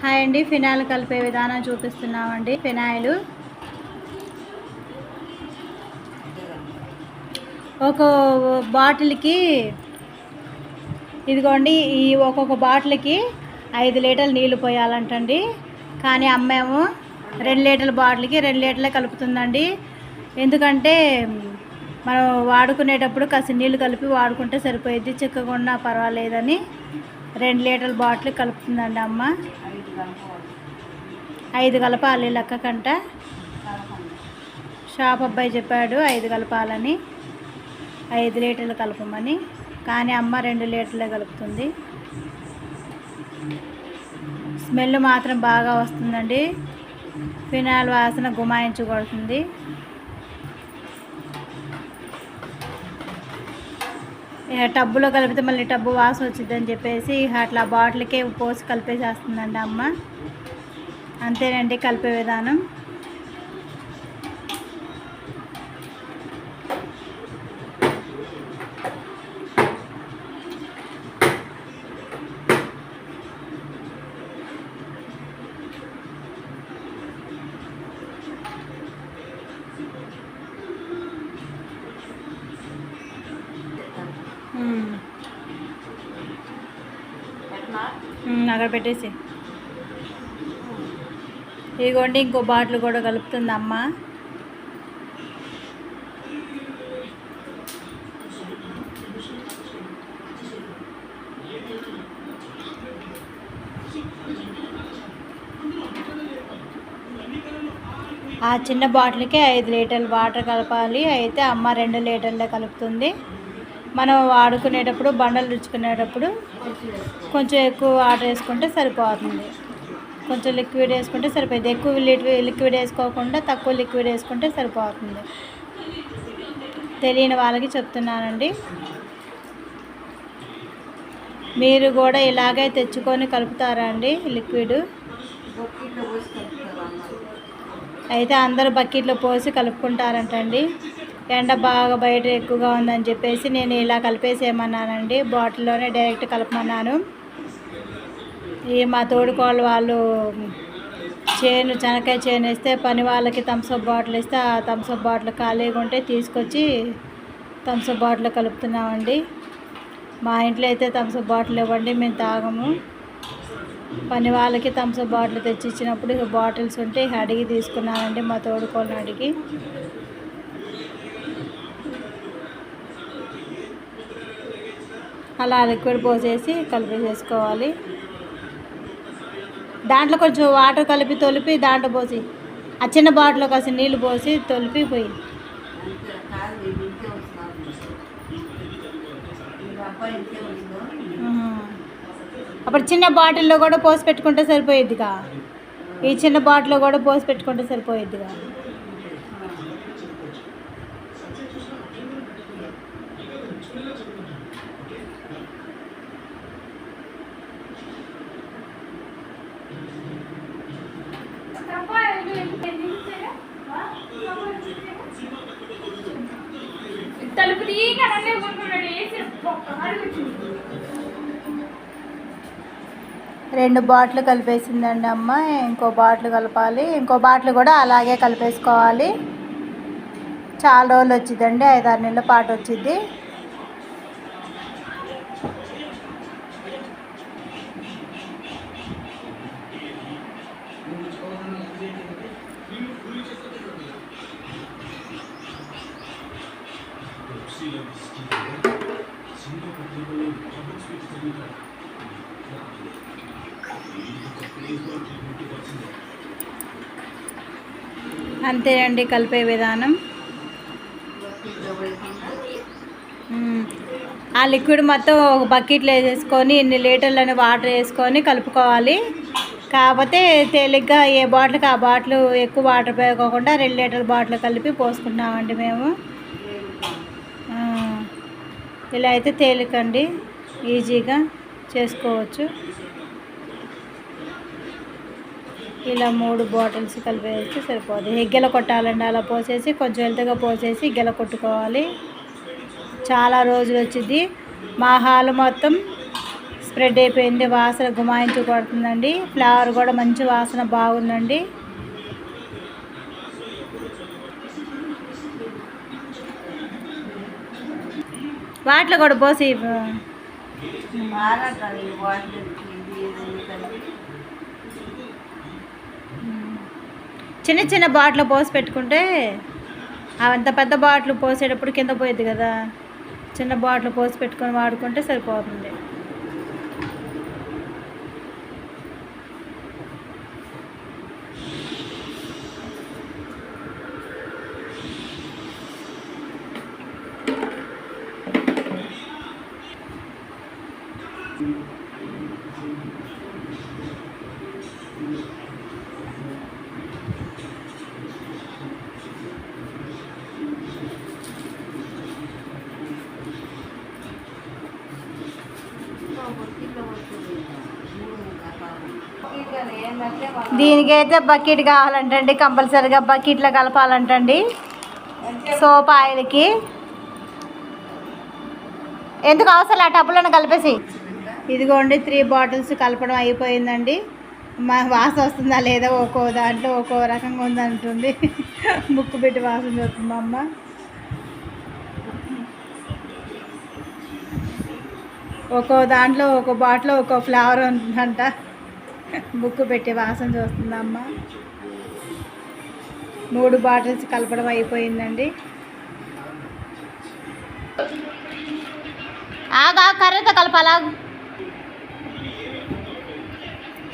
Hi అండి phenyl కలిపే విధానం చూపిస్తున్నామండి. ఫినాయిల్. ఒక బాటిల్కి ఇదిగోండి ఈ ఒక్కొక్క బాటిల్కి ఐదు లీటర్లు నీళ్ళు పోయాలంటండి. కానీ అమ్మేమో రెండు లీటర్ల బాటిల్కి రెండు లీటర్లే కలుపుతుందండి. ఎందుకంటే మనం వాడుకునేటప్పుడు కాసి నీళ్ళు కలిపి వాడుకుంటే సరిపోయిద్ది. చిక్కకుండా పర్వాలేదని రెండు లీటర్ల బాటిల్ కలుపుతుందండి అమ్మ. ఐదు కలపాలి లెక్క కంట. షాప్ అబ్బాయి చెప్పాడు ఐదు కలపాలని. ఐదు లీటర్లు కలపమని. కానీ అమ్మ రెండు లీటర్లే కలుపుతుంది. స్మెల్ మాత్రం బాగా వస్తుందండి. ఫినాయిల్ వాసన గుమాయించి కొడుతుంది ఇక టబ్బులో కలిపితే మళ్ళీ టబ్బు వాసన వచ్చిందని చెప్పేసి అట్లా బాటిల్కే పోసి కలిపేసేస్తుందండి అమ్మ. అంతేనండి కలిపే విధానం. అక్కడ పెట్టేసి. ఇదిగోండి ఇంకో బాటిల్ కూడా కలుపుతుంది అమ్మ ఆ చిన్న బాటిల్కి ఐదు లీటర్లు వాటర్ కలపాలి. అయితే అమ్మ రెండు లీటర్లే కలుపుతుంది. మనం వాడుకునేటప్పుడు బండలు రుచుకునేటప్పుడు కొంచెం ఎక్కువ వాటర్ వేసుకుంటే సరిపోతుంది. కొంచెం లిక్విడ్ వేసుకుంటే సరిపోతుంది. ఎక్కువ లిక్విడ్ లిక్విడ్ వేసుకోకుండా తక్కువ లిక్విడ్ వేసుకుంటే సరిపోతుంది. తెలియని వాళ్ళకి చెప్తున్నానండి. మీరు కూడా ఇలాగే తెచ్చుకొని కలుపుతారా అండి లిక్విడ్? అయితే అందరూ బకెట్లో పోసి కలుపుకుంటారంటండి. ఎండ బాగా బయట ఎక్కువగా ఉందని చెప్పేసి నేను ఇలా కలిపేసేయమన్నానండి. బాటిల్లోనే డైరెక్ట్ కలపమన్నాను. ఈ మా తోడుకోళ్ళ వాళ్ళు చేను చెనక్కాయ చేను వేస్తే పని వాళ్ళకి థమ్స్అప్ బాటిల్ ఇస్తే ఆ థమ్స్అప్ బాటిల్ ఖాళీగా ఉంటే తీసుకొచ్చి థమ్స్అప్ బాటిల్ కలుపుతున్నామండి. మా ఇంట్లో అయితే థమ్స్అప్ బాటిల్ ఇవ్వండి మేము తాగము. పని వాళ్ళకి థమ్స్అప్ బాటిల్ తెచ్చి ఇచ్చినప్పుడు బాటిల్స్ ఉంటే అడిగి తీసుకున్నానండి మా తోడుకోళ్ళని అడిగి. అలా లిక్విడ్ పోసేసి కలిపేసేసుకోవాలి దాంట్లో కొంచెం వాటర్ కలిపి తొలిపి దాంట్లో పోసి ఆ చిన్న బాటిల్లో కాసి నీళ్ళు పోసి తొలిపి పోయి. అప్పుడు చిన్న బాటిల్లో కూడా పోసి పెట్టుకుంటే సరిపోయిద్దిగా. ఈ చిన్న బాటిల్లో కూడా పోసి పెట్టుకుంటే సరిపోయేదిగా రెండు బాటిల్ కలిపేసిందండి అమ్మ ఇంకో బాటిల్ కలపాలి. ఇంకో బాటిల్ కూడా అలాగే కలిపేసుకోవాలి. చాలా రోజులు వచ్చిందండి ఐదారు నెలల పాటు వచ్చింది. అంతేనండి కలిపే విధానం. ఆ లిక్విడ్ మొత్తం ఒక బకెట్లో వేసేసుకొని ఇన్ని లీటర్లని వాటర్ వేసుకొని కలుపుకోవాలి. కాకపోతే తేలిగ్గా ఏ బాటిల్కి ఆ బాటిల్ ఎక్కువ వాటర్ పోయకోకుండా రెండు లీటర్ల బాటిల్ కలిపి పోసుకుంటున్నామండి మేము. ఇలా అయితే తేలికండి ఈజీగా చేసుకోవచ్చు. ఇలా మూడు బాటిల్స్ కలిపేసి సరిపోతుంది ఎగ్గెల కొట్టాలండి. అలా పోసేసి కొంచెం వెళ్తగా పోసేసి గెల కొట్టుకోవాలి. చాలా రోజులు వచ్చింది. మా హాల్ మొత్తం స్ప్రెడ్ అయిపోయింది. వాసన గుమాయించి కొడుతుందండి. ఫ్లేవర్ కూడా మంచి వాసన బాగుందండి. వాటిలో కూడా పోసి చిన్న చిన్న బాటిల్ పోసి పెట్టుకుంటే అంత పెద్ద బాటిల్ పోసేటప్పుడు కింద పోయిద్ది కదా. చిన్న బాటిల్ పోసి పెట్టుకొని వాడుకుంటే సరిపోతుంది. దీనికైతే బకెట్ కావాలంటండి కంపల్సరీగా బకెట్లో కలపాలంటండి. సోప్ ఆయిల్కి. ఎందుకు అవసరం ఆ టబ్బులను కలిపేసి. ఇదిగోండి త్రీ బాటిల్స్ కలపడం అయిపోయిందండి. మా వాసన వస్తుందా లేదా ఒక్కో దాంట్లో ఒక్కో రకంగా ఉందంటుంది. ముక్కు పెట్టి వాసన చూస్తుంది మా అమ్మ ఒక్కో దాంట్లో ఒక్కో బాటిల్ ఒక్కో ఫ్లేవర్ ఉంటుందంట బుక్ పెట్టి వాసన చూస్తుంది అమ్మ మూడు బాటిల్స్ కలపడం అయిపోయిందండి. ఆగా కర్రీతో కలపాలా?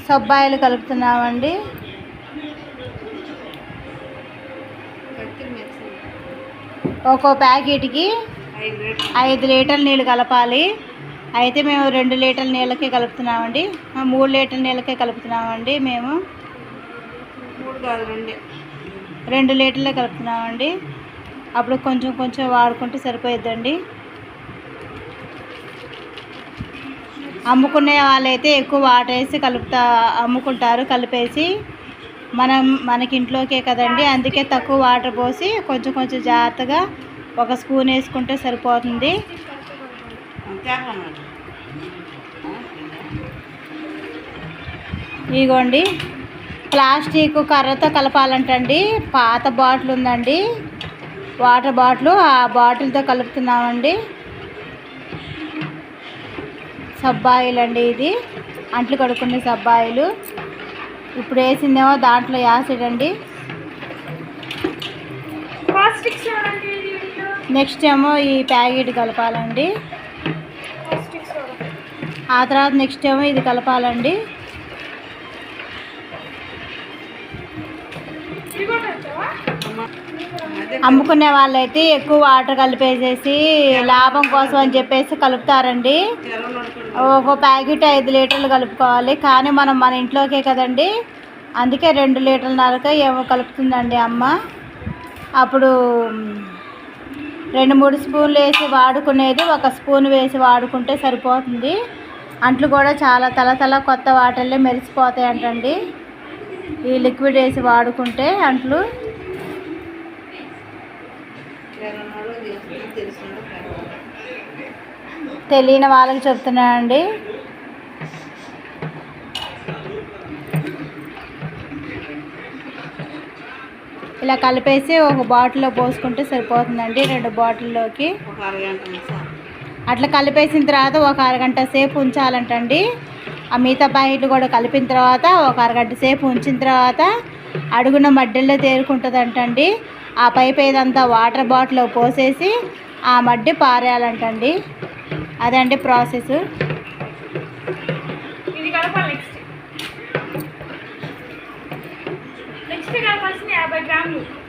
సబ్బాయిలు కలుపుతున్నామండి. ఒక్కో ప్యాకెట్కి ఐదు లీటర్ల నీళ్ళు కలపాలి. అయితే మేము రెండు లీటర్ల నీళ్ళకే కలుపుతున్నామండి. మూడు లీటర్ల నీళ్ళకే కలుపుతున్నామండి మేము. మూడు కాదు రెండు లీటర్లే కలుపుతున్నామండి. అప్పుడు కొంచెం కొంచెం వాడుకుంటే సరిపోయిద్దండి. అమ్ముకునే వాళ్ళైతే ఎక్కువ వాటర్ వేసి కలుపుతా అమ్ముకుంటారు కలిపేసి. మనం మనకి ఇంట్లోకే కదండి. అందుకే తక్కువ వాటర్ పోసి కొంచెం కొంచెం జాగ్రత్తగా ఒక స్పూన్ వేసుకుంటే సరిపోతుంది. ఇగోండి. ప్లాస్టిక్ కర్రతో కలపాలంటండి. పాత బాటిల్ ఉందండి. వాటర్ బాటిల్ ఆ బాటిల్తో కలుపుతున్నామండి. సబ్బాయిలు అండి ఇది. అంట్లు కడుక్కునే సబ్బాయిలు. ఇప్పుడు వేసిందేమో దాంట్లో యాసిడ్ అండి. నెక్స్ట్ ఏమో ఈ ప్యాకెట్ కలపాలండి. ఆ తర్వాత నెక్స్ట్ ఏమో ఇది కలపాలండి. అమ్ముకునే వాళ్ళైతే ఎక్కువ వాటర్ కలిపేసేసి లాభం కోసం అని చెప్పేసి కలుపుతారండి. ఒక ప్యాకెట్ ఐదు లీటర్లు కలుపుకోవాలి. కానీ మనం మన ఇంట్లోకే కదండి. అందుకే రెండు లీటర్లన్నరక ఏమో కలుపుతుందండి అమ్మ. అప్పుడు రెండు మూడు స్పూన్లు వేసి వాడుకునేది ఒక స్పూన్ వేసి వాడుకుంటే సరిపోతుంది. అంట్లు కూడా చాలా తల తల కొత్త వాటర్లే మెరిసిపోతాయి అంటండి ఈ లిక్విడ్ వేసి వాడుకుంటే అంట్లు తెలియని వాళ్ళకి చెప్తున్నానండి. ఇలా కలిపేసి ఒక బాటిల్లో పోసుకుంటే సరిపోతుందండి రెండు బాటిల్లోకి. ఒక అరగంట సార్? అట్లా కలిపేసిన తర్వాత ఒక అరగంట సేపు ఉంచాలంటండి. ఆ మిగతా ప్యాకెట్లు కూడా కలిపిన తర్వాత ఒక అరగంట సేపు ఉంచిన తర్వాత అడుగున మడ్డల్లో తేరుకుంటుందంటండి. ఆ పైపు ఏదంతా వాటర్ బాటిల్లో పోసేసి ఆ మడ్డి పారేయాలంటండి. అదండి ప్రాసెస్. నెక్స్ట్. నెక్స్ట్ యాభై గ్రాములు.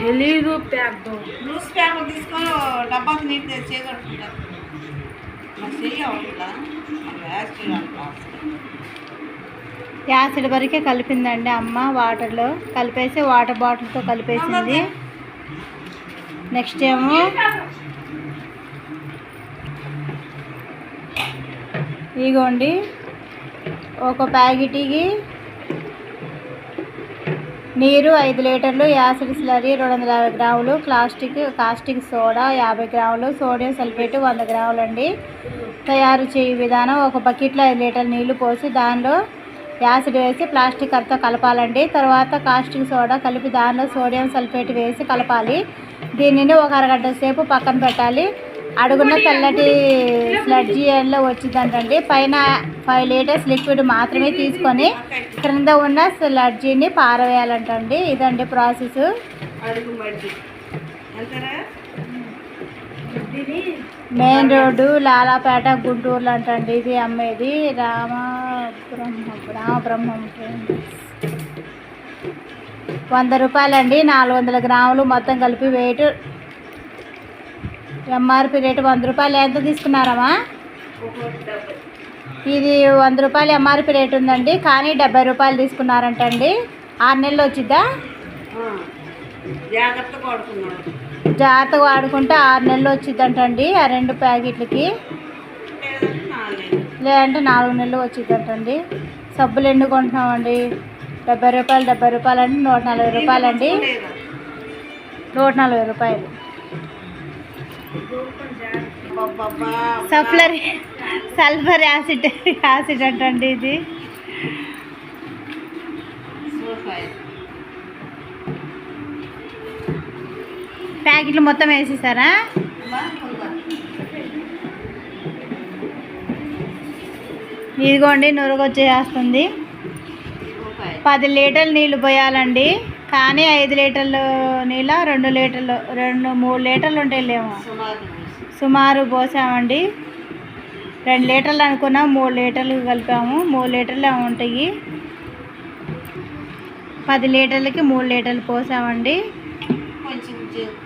తెలీదు ప్యాక్ న్యూస్ పేపర్ తీసుకొని డబ్బాకి నీటి చేయగలుగుతుంటారు యాసిడ్ వరకే కలిపిందండి అమ్మ వాటర్లో కలిపేసి వాటర్ బాటిల్తో కలిపేసింది. నెక్స్ట్ ఏమో ఇగోండి. ఒక ప్యాకెట్కి నీరు ఐదు లీటర్లు యాసిడ్ స్లరీ రెండు వందల యాభై గ్రాములు ప్లాస్టిక్ కాస్టిక్ సోడా యాభై గ్రాములు సోడియం సల్ఫేట్ వంద గ్రాములు అండి తయారు చేయు విధానం ఒక బకెట్లో ఐదు లీటర్ల నీళ్ళు పోసి దానిలో యాసిడ్ వేసి ప్లాస్టిక్ అంతా కలపాలండి. తర్వాత కాస్టిక్ సోడా కలిపి దానిలో సోడియం సల్ఫేట్ వేసి కలపాలి. దీనిని ఒక అరగంట సేపు పక్కన పెట్టాలి. అడుగున తెల్లటి స్లడ్జీలో వచ్చిందంటండి. పైన ఫైవ్ లీటర్స్ లిక్విడ్ మాత్రమే తీసుకొని క్రింద ఉన్న స్లడ్జీని పారవేయాలంటండి. ఇదండి ప్రాసెస్. మెయిన్ రోడ్డు లాలాపేట గుంటూరులో అంటండి ఇది అమ్మేది రామ బ్రహ్మ రామబ్రహ్మం. వంద రూపాయలండి. నాలుగు వందల గ్రాములు మొత్తం కలిపి వెయిట్ ఎంఆర్పి రేటు వంద రూపాయలు. ఎంత తీసుకున్నారమ్మా? ఇది వంద రూపాయలు ఎంఆర్పి రేటు ఉందండి. కానీ డెబ్బై రూపాయలు తీసుకున్నారంటండి. ఆరు నెలలు వచ్చిద్దా? జాగ్రత్తగా వాడుకుంటే ఆరు నెలలు వచ్చిద్దంటండి ఆ రెండు ప్యాకెట్లకి. లేదంటే నాలుగు నెలలు వచ్చిందంటండి సబ్బులు ఎన్ని కొంటున్నామండి? డెబ్బై రూపాయలు డెబ్బై రూపాయలు అంటే నూట నలభై రూపాయలు అండి లేదా నూట నలభై రూపాయలు. సఫ్లర్ సల్ఫర్ యాసిడ్ యాసిడ్ అంటండి ఇది. ప్యాకెట్లు మొత్తం వేసేసారా? ఇదిగోండి నురుగు వచ్చేస్తుంది పది లీటర్లు నీళ్ళు పోయాలండి. కానీ ఐదు లీటర్లు నీళ్ళ రెండు లీటర్లు రెండు మూడు లీటర్లు ఉంటాయిలేమో సుమారు సుమారు పోసామండి. రెండు లీటర్లు అనుకున్నాం మూడు లీటర్లు కలిపాము. మూడు లీటర్లు ఉంటాయి. పది లీటర్లకి మూడు లీటర్లు పోసామండి. కొంచెం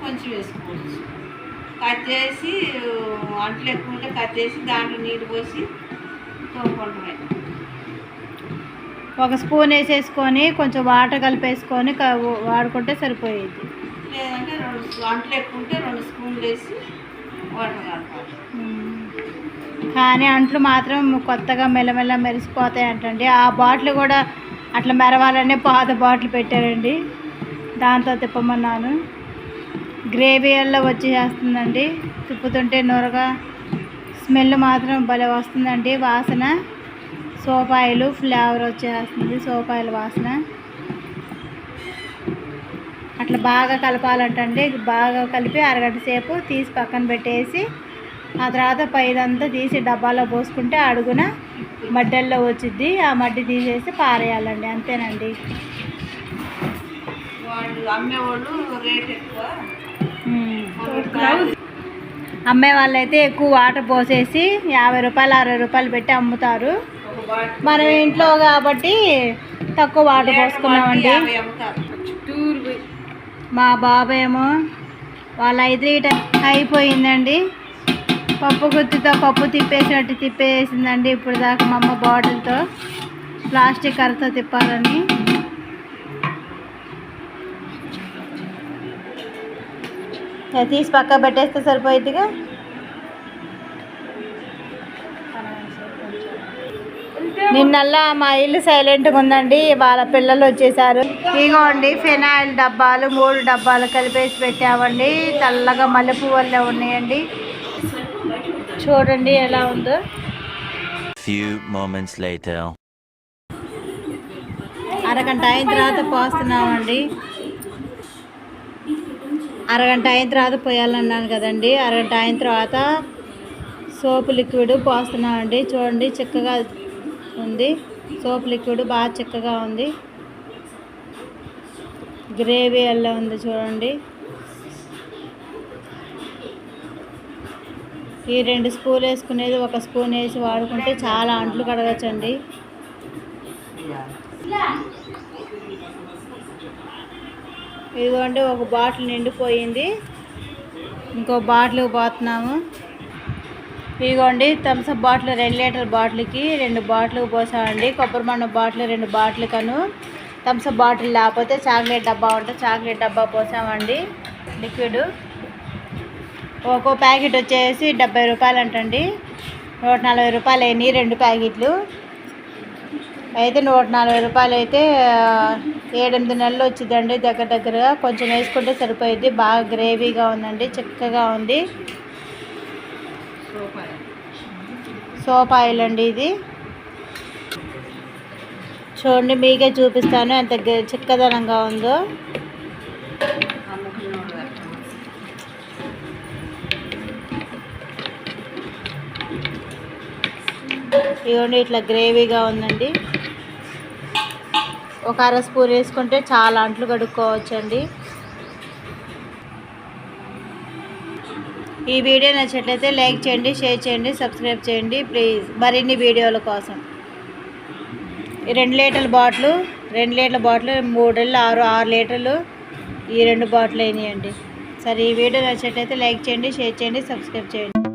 కొంచెం వేసుకోవచ్చు. కట్ చేసి అంట్లు ఎక్కువ ఉంటే కట్ చేసి దాంట్లో నీళ్ళు పోసి తోముకుంటున్నాయి ఒక స్పూన్ వేసేసుకొని కొంచెం వాటర్ కలిపేసుకొని వాడుకుంటే సరిపోయేది. లేదంటే రెండు స్పూ- అంట్లు ఎక్కువ ఉంటే రెండు స్పూన్లు వేసి వాటర్ కలపాలి. ఉమ్. కానీ అంట్లు మాత్రం కొత్తగా మెల్లమెల్ల మెరిసిపోతాయి అంటండి. ఆ బాటిల్ కూడా అట్లా మెరవాలనే పాత బాటిల్ పెట్టారండి. దాంతో తిప్పమన్నాను. గ్రేవీ అల్లా వచ్చేస్తుందండి. తిప్పుతుంటే నొరగా స్మెల్ మాత్రం భలే వస్తుందండి. వాసన సోపాయిలు ఫ్లేవర్ వచ్చేస్తుంది సోపాయిల వాసన. అట్లా బాగా కలపాలంటండి బాగా కలిపి అరగంట సేపు తీసి పక్కన పెట్టేసి ఆ తర్వాత పైదంతా తీసి డబ్బాలో పోసుకుంటే అడుగున మడ్డల్లో వచ్చిద్ది. ఆ మడ్డి తీసేసి పారేయాలండి అంతేనండి. అమ్మే వాళ్ళైతే ఎక్కువ వాటర్ పోసేసి యాభై రూపాయలు అరవై రూపాయలు పెట్టి అమ్ముతారు. మనం ఇంట్లో కాబట్టి తక్కువ వాటర్ పోసుకున్నామండి. మా బాబాయ్ ఏమో వాళ్ళ ఐదు లీటర్ అయిపోయిందండి. పప్పు గుత్తితో పప్పు తిప్పేసినట్టు తిప్పేసిందండి ఇప్పుడు దాకా మా అమ్మ బాటిల్తో. ప్లాస్టిక్ కర్రతో తిప్పాలని. తీసి పక్క పెట్టేస్తే సరిపోయిద్దిగా? నిన్నల్లా మా ఇల్లు సైలెంట్గా ఉందండి. వాళ్ళ పిల్లలు వచ్చేసారు. ఇగోండి ఫినాయిల్ డబ్బాలు మూడు డబ్బాలు కలిపేసి పెట్టామండి. తెల్లగా మల్లెపూ వల్లే ఉన్నాయండి. చూడండి ఎలా ఉందో. Few moments later. అరగంట అయిన తర్వాత పోస్తున్నామండి. అరగంట అయిన తర్వాత పోయాలన్నాను కదండి. అరగంట అయిన తర్వాత సోపు లిక్విడ్ పోస్తున్నామండి. చూడండి చిక్కగా ఉంది. సోప్ లిక్విడ్ బాగా చిక్కగా ఉంది. గ్రేవీ ఎలా ఉంది చూడండి. ఈ రెండు స్పూన్ వేసుకునేది ఒక స్పూన్ వేసి వాడుకుంటే చాలా అంట్లు కడగచ్చండి. ఇదిగోండి ఒక బాటిల్ నిండిపోయింది. ఇంకో బాటిల్ పోతున్నాము. ఇదిగోండి థమ్స్అప్ బాటిల్ రెండు లీటర్ బాటిల్కి రెండు బాటిల్ పోసామండి. కొబ్బరి మండ బాటిల్ రెండు బాటిల్ కను థమ్స్అప్ బాటిల్ లేకపోతే చాక్లెట్ డబ్బా ఉంటే చాక్లెట్ డబ్బా పోసామండి. లిక్విడ్. ఒక్కో ప్యాకెట్ వచ్చేసి డెబ్బై రూపాయలు అంటండి నూట నలభై రూపాయలు అయినాయి రెండు ప్యాకెట్లు. అయితే నూట నలభై రూపాయలు అయితే ఏడెనిమిది నెలలు వచ్చిందండి దగ్గర దగ్గరగా. కొంచెం వేసుకుంటే సరిపోయింది బాగా గ్రేవీగా ఉందండి చక్కగా ఉంది. సోప్ ఆయిల్ అండి ఇది. చూడండి మీకే చూపిస్తాను. ఎంత గ- చిక్కదనంగా ఉందో. ఇవ్వండి ఇట్లా గ్రేవీగా ఉందండి. ఒక అర స్పూన్ వేసుకుంటే చాలా అంట్లు కడుక్కోవచ్చండి. ఈ వీడియో నచ్చినట్లయితే లైక్ చేయండి షేర్ చేయండి సబ్స్క్రైబ్ చేయండి ప్లీజ్. మరిన్ని వీడియోల కోసం. ఈ రెండు లీటర్ల బాటిల్ రెండు లీటర్ల బాటిల్ మూడు నెలలు ఆరు ఆరు లీటర్లు ఈ రెండు బాటిల్ అయినాయండి సరే ఈ వీడియో నచ్చినట్లయితే లైక్ చేయండి షేర్ చేయండి సబ్స్క్రైబ్ చేయండి.